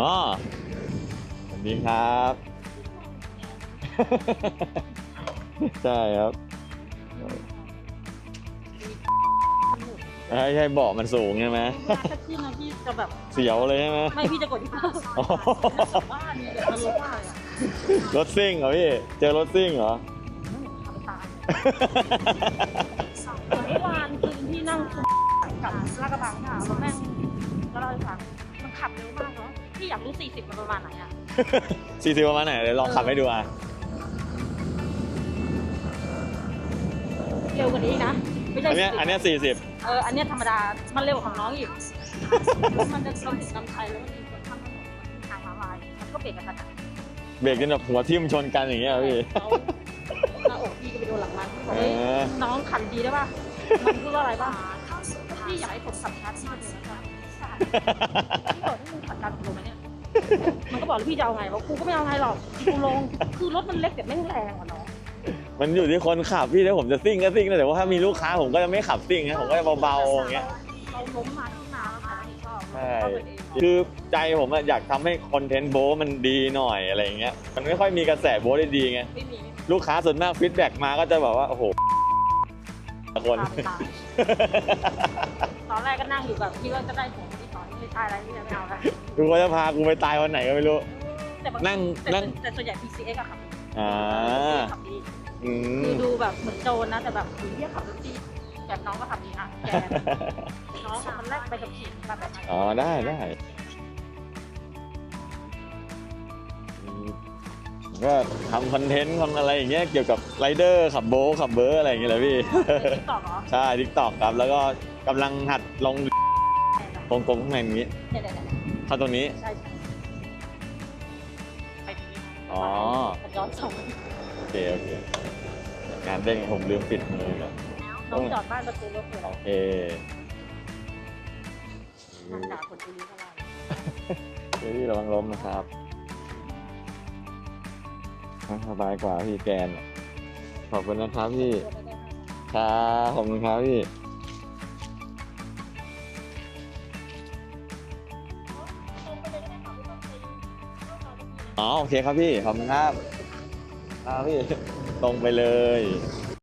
อ๋อสวัสดีครับ ใช่ครับใช่ใช่เบาะมันสูงใช่ไหมถ้าขึ้นนะพี่จะแบบเสียวเลยใช่ไหมไม่พี่จะกดที่อ๋อบ้านนี่เดี๋ยวมันรู้ว่าอะรถซิ่งเหรอพี่ เจอรถซิ่งเหรอทำตายเมื่อวานคืนที่นั่งกับลาดกระบังค่ะแล้วแม่งก็เล่าให้ฟังมันขับเร็วมากเนาะ พี่อยากรู้ 40 มันประมาณไหนอะสี่สิบประมาณไหนเดี๋ยวลองขับให้ดูอะเร็วกว่านี้อีกนะ ไม่ใช่อันเนี้ย40อันเนี้ยสี่สิบเออ อันเนี้ยธรรมดา มันเร็วกว่าของน้องอีก มันจะเราถึงลำไทยแล้วมันมีคนข้ามถนนมันทางม้าลาย มันก็เบรกกระทันหันเบรกจนแบบหัวทิ่มชนกันอย่างเงี้ยเหรอพี่แล้วหน้าอกพี่ก็ไปโดนหลังมันพี่บอกเอเฮ้ยอน้องขันดีได้ป่ะ มันพูดว่าอะไรป่ะพี่อยากให้ผมขับช้าที่สุดเลยนะคะพี่บอกให้มึงขับการลงไหมเนี่ย มันก็บอกแล้วพี่จะเอาไงวะกูก็ไม่เอาไงหรอกกูลงคือรถมันเล็กแต่ไม่งแรงกว่าน้องมันอยู่ที่คนขับพี่ถ้าผมจะซิ่งก็ซิ่งนะแต่ว่าถ้ามีลูกค้าผมก็จะไม่ขับซิ่งนะผมก็จะเบาๆอย่างเงี้ยเราล้มมาที่นาแล้วเราชอบใช่เราเป็นเองคือใจผมอะอยากทำให้คอนเทนต์โบะมันดีหน่อยอะไรอย่างเงี้ยมันไม่ค่อยมีกระแสโบะได้ดีไงไม่มีลูกค้าส่วนมากฟีดแบ็กมาก็จะแบบว่าโอ้โห คนตามตายตอนแรกก็นั่งอยู่แบบพี่ก็จะได้ผมที่สอนไม่ใช่อะไรที่จะไม่เอาแล้วดูว่าจะพากูไปตายวันไหนก็ไม่รู้ แต่บานั่งแต่นั่ง แต่ส่วนใหญ่ PCX อะขับดีอ่าขับดีอืคือม ดูแบบเหมือนโจรนะแต่แบบเรียกขับรถดีแบบน้องก็ขับดีนะแกน้องอะมันแรกไปกับขี่แบบแบบนั้นอ๋อได้ได้ ก็ทำคอนเทนต์ทำอะไรอย่างเงี้ยเกี่ยวกับไรเดอร์ขับโบะขับเบอร์อะไรอย่างเงี้ยแหละพี่ ติ๊กต็อกเหรอใช่ทิกตอกครับ แล้วก็กำลังหัดลงวงกลมข้างในนี้เนี่ยเนี่ยเนี่ยเข้าตรงนี้ ใช่ใช่ไปตรงนี้อ๋อ มันย้อนสองโอเคโอเคงานเด้งผมลืมปิดมือก่อนน้องจอดบ้านประตูรถเปิดโอเคนั่งด่าคนอื่นเท่าไหร่เดี๋ยวพี่ระวังล้มนะครับนั่ง สบายกว่าพี่แกน ขอบคุณนะครับพี่ครับขอบคุณครับพี่อ๋อโอเคครับพี่ ขอบคุณครับครับพี่ตรงไปเลย